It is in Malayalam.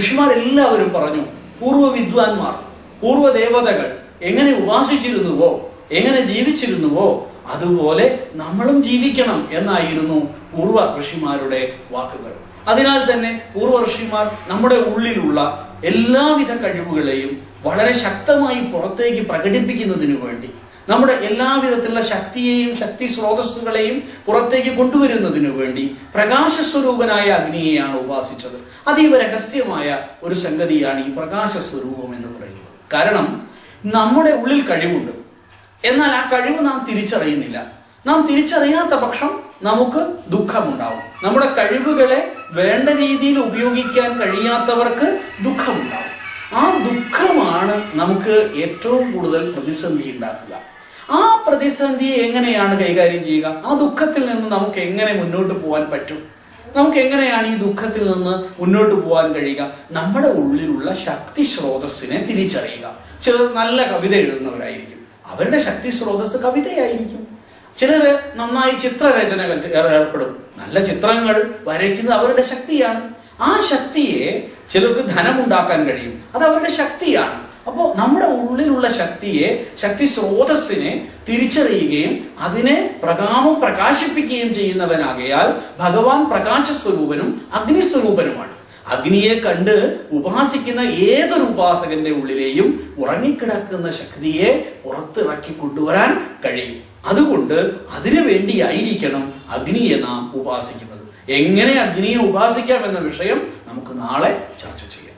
ഋഷിമാരെല്ലാവരും പറഞ്ഞു പൂർവ വിദ്വാൻമാർ പൂർവ ദേവതകൾ എങ്ങനെ ഉപാസിച്ചിരുന്നുവോ എങ്ങനെ ജീവിച്ചിരുന്നുവോ അതുപോലെ നമ്മളും ജീവിക്കണം എന്നായിരുന്നു പൂർവ ഋഷിമാരുടെ വാക്കുകൾ. അതിനാൽ തന്നെ പൂർവ ഋഷിമാർ നമ്മുടെ ഉള്ളിലുള്ള എല്ലാവിധ കഴിവുകളെയും വളരെ ശക്തമായി പുറത്തേക്ക് പ്രകടിപ്പിക്കുന്നതിനു വേണ്ടി നമ്മുടെ എല്ലാവിധത്തിലുള്ള ശക്തിയെയും ശക്തി സ്രോതസ്സുകളെയും പുറത്തേക്ക് കൊണ്ടുവരുന്നതിനു വേണ്ടി പ്രകാശ സ്വരൂപനായ അഗ്നിയെയാണ് ഉപാസിച്ചത്. അതീവ രഹസ്യമായ ഒരു സംഗതിയാണ് ഈ പ്രകാശസ്വരൂപം എന്ന് പറയുന്നത്. കാരണം നമ്മുടെ ഉള്ളിൽ കഴിവുണ്ട്. എന്നാൽ ആ കഴിവ് നാം തിരിച്ചറിയുന്നില്ല. നാം തിരിച്ചറിയാത്ത പക്ഷം നമുക്ക് ദുഃഖമുണ്ടാവും. നമ്മുടെ കഴിവുകളെ വേണ്ട രീതിയിൽ ഉപയോഗിക്കാൻ കഴിയാത്തവർക്ക് ദുഃഖമുണ്ടാവും. ആ ദുഃഖമാണ് നമുക്ക് ഏറ്റവും കൂടുതൽ പ്രതിസന്ധി ഉണ്ടാക്കുക. ആ പ്രതിസന്ധിയെ എങ്ങനെയാണ് കൈകാര്യം ചെയ്യുക? ആ ദുഃഖത്തിൽ നിന്ന് നമുക്ക് എങ്ങനെ മുന്നോട്ട് പോകാൻ പറ്റും? നമുക്ക് എങ്ങനെയാണ് ഈ ദുഃഖത്തിൽ നിന്ന് മുന്നോട്ട് പോകാൻ കഴിയുക? നമ്മുടെ ഉള്ളിലുള്ള ശക്തി സ്രോതസ്സിനെ തിരിച്ചറിയുക. ചിലർ നല്ല കവിത എഴുതുന്നവരായിരിക്കും. അവരുടെ ശക്തി സ്രോതസ് കവിതയായിരിക്കും. ചിലര് നന്നായി ചിത്രരചനകൾ ഏർപ്പെടും. നല്ല ചിത്രങ്ങൾ വരയ്ക്കുന്നത് അവരുടെ ശക്തിയാണ്. ആ ശക്തിയെ ചിലർക്ക് ധനമുണ്ടാക്കാൻ കഴിയും. അത് അവരുടെ ശക്തിയാണ്. അപ്പോ നമ്മുടെ ഉള്ളിലുള്ള ശക്തിയെ ശക്തി സ്രോതസ്സിനെ തിരിച്ചറിയുകയും അതിനെ പ്രകാമം പ്രകാശിപ്പിക്കുകയും ചെയ്യുന്നവനാകയാൽ ഭഗവാൻ പ്രകാശസ്വരൂപനും അഗ്നിസ്വരൂപനുമാണ്. അഗ്നിയെ കണ്ട് ഉപാസിക്കുന്ന ഏതൊരു ഉപാസകന്റെ ഉള്ളിലെയും ഉറങ്ങിക്കിടക്കുന്ന ശക്തിയെ പുറത്തിറക്കി കൊണ്ടുവരാൻ കഴിയും. അതുകൊണ്ട് അതിനു വേണ്ടിയായിരിക്കണം അഗ്നിയെ നാം ഉപാസിക്കുന്നത്. എങ്ങനെ അഗ്നിയെ ഉപാസിക്കാം എന്ന വിഷയം നമുക്ക് നാളെ ചർച്ച ചെയ്യാം.